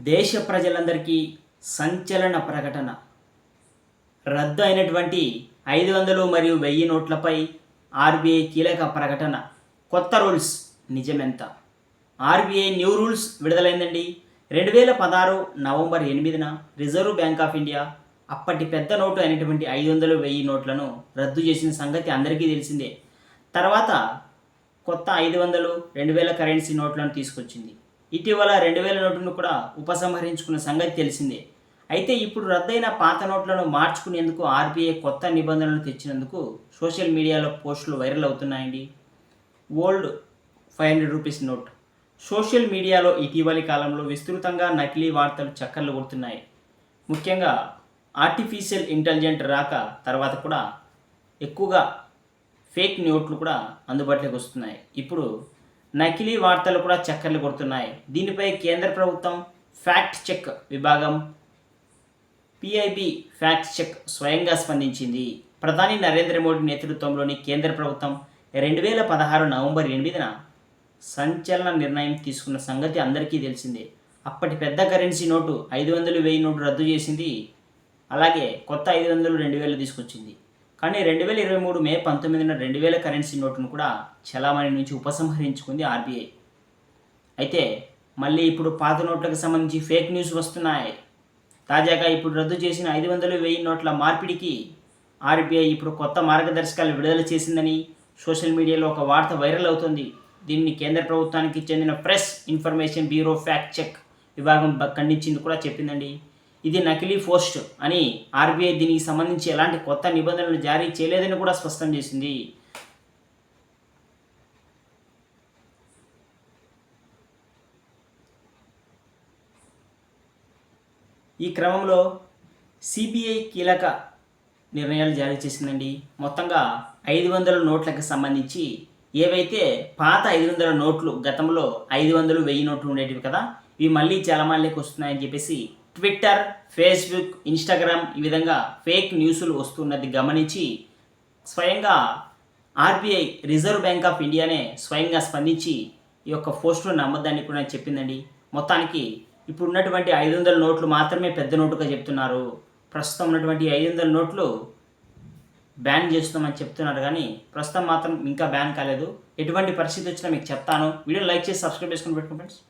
దేశ ప్రజలందరికీ సంచలన ప్రకటన. రద్దు అయినటువంటి ఐదు వందలు మరియు వెయ్యి నోట్లపై ఆర్బీఐ కీలక ప్రకటన. కొత్త రూల్స్ నిజమెంత? ఆర్బీఐ న్యూ రూల్స్ విడుదలైందండి. రెండు వేల పదహారు నవంబర్ ఎనిమిదిన రిజర్వ్ బ్యాంక్ ఆఫ్ ఇండియా అప్పటి పెద్ద నోటు అయినటువంటి ఐదు వందలు వెయ్యి నోట్లను రద్దు చేసిన సంగతి అందరికీ తెలిసిందే. తర్వాత కొత్త ఐదు వందలు రెండు వేల కరెన్సీ నోట్లను తీసుకొచ్చింది. ఇటీవల రెండు వేల నోటును కూడా ఉపసంహరించుకున్న సంగతి తెలిసిందే. అయితే ఇప్పుడు రద్దయిన పాత నోట్లను మార్చుకునేందుకు ఆర్బీఐ కొత్త నిబంధనలు తెచ్చినందుకు సోషల్ మీడియాలో పోస్టులు వైరల్ అవుతున్నాయండి. Old five hundred rupees note. Social మీడియాలో ఇటీవలి కాలంలో విస్తృతంగా నకిలీ వార్తలు చక్కర్లు కొడుతున్నాయి. ముఖ్యంగా ఆర్టిఫిషియల్ ఇంటెలిజెంట్ రాక తర్వాత కూడా ఎక్కువగా ఫేక్ నోట్లు కూడా అందుబాటులోకి వస్తున్నాయి. ఇప్పుడు నకిలీ వార్తలు కూడా చక్కర్లు కొడుతున్నాయి. దీనిపై కేంద్ర ప్రభుత్వం ఫ్యాక్ట్ చెక్ విభాగం పిఐబి ఫ్యాక్ట్ చెక్ స్వయంగా స్పందించింది. ప్రధాని నరేంద్ర మోడీ నేతృత్వంలోని కేంద్ర ప్రభుత్వం రెండు వేల పదహారు నవంబర్ ఎనిమిదిన సంచలన నిర్ణయం తీసుకున్న సంగతి అందరికీ తెలిసిందే. అప్పటి పెద్ద కరెన్సీ నోటు ఐదు వందలు వెయ్యి నోటు రద్దు చేసింది. అలాగే కొత్త ఐదు వందలు రెండు వేలు తీసుకొచ్చింది. కానీ రెండు వేల ఇరవై మూడు మే పంతొమ్మిదిన రెండు వేల కరెన్సీ నోటును కూడా చలామణి నుంచి ఉపసంహరించుకుంది ఆర్బీఐ. అయితే మళ్ళీ ఇప్పుడు పాత నోట్లకు సంబంధించి ఫేక్ న్యూస్ వస్తున్నాయి. తాజాగా ఇప్పుడు రద్దు చేసిన ఐదు వందలు వెయ్యి నోట్ల మార్పిడికి ఆర్బీఐ ఇప్పుడు కొత్త మార్గదర్శకాలు విడుదల చేసిందని సోషల్ మీడియాలో ఒక వార్త వైరల్ అవుతుంది. దీన్ని కేంద్ర ప్రభుత్వానికి చెందిన press information bureau fact check విభాగం ఖండించింది కూడా చెప్పిందండి. ఇది నకిలీ పోస్ట్ అని ఆర్బీఐ దీనికి సంబంధించి ఎలాంటి కొత్త నిబంధనలు జారీ చేయలేదని కూడా స్పష్టం చేసింది. ఈ క్రమంలో సిబిఐ కీలక నిర్ణయాలు జారీ చేసిందండి. మొత్తంగా ఐదు వందల నోట్లకు సంబంధించి ఏవైతే పాత ఐదు వందల నోట్లు గతంలో ఐదు వందలు వెయ్యి నోట్లు ఉండేటివి కదా ఇవి మళ్ళీ చలమాల్లోకి వస్తున్నాయని చెప్పేసి ట్విట్టర్ ఫేస్బుక్ ఇన్స్టాగ్రామ్ ఈ విధంగా ఫేక్ న్యూస్లు వస్తున్నది గమనించి స్వయంగా ఆర్బీఐ రిజర్వ్ బ్యాంక్ ఆఫ్ ఇండియానే స్వయంగా స్పందించి ఈ యొక్క పోస్టును నమ్మద్దని కూడా చెప్పిందండి. మొత్తానికి ఇప్పుడు ఉన్నటువంటి ఐదు వందల నోట్లు మాత్రమే పెద్ద నోటుగా చెప్తున్నారు. ప్రస్తుతం ఉన్నటువంటి ఐదు వందల నోట్లు బ్యాన్ చేస్తున్నామని చెప్తున్నారు కానీ ప్రస్తుతం మాత్రం ఇంకా బ్యాన్ కాలేదు. ఎటువంటి పరిస్థితి వచ్చినా మీకు చెప్తాను. వీడియో లైక్ చేసి సబ్స్క్రైబ్ చేసుకుని పెట్టుకోండి ఫ్రెండ్స్.